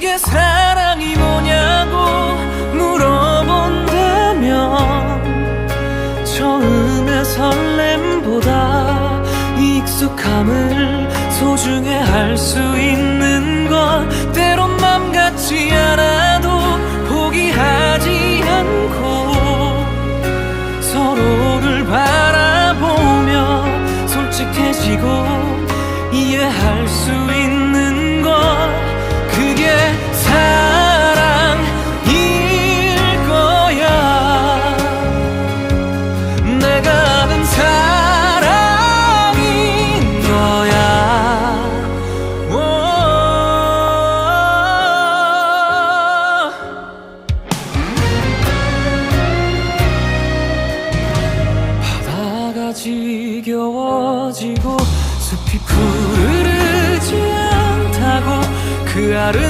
내게 사랑이 뭐냐고 물어본다면 처음의 설렘보다 익숙함을 소중해 할수 같지 지겨워지고 숲이 푸르르지 않다고 그 아름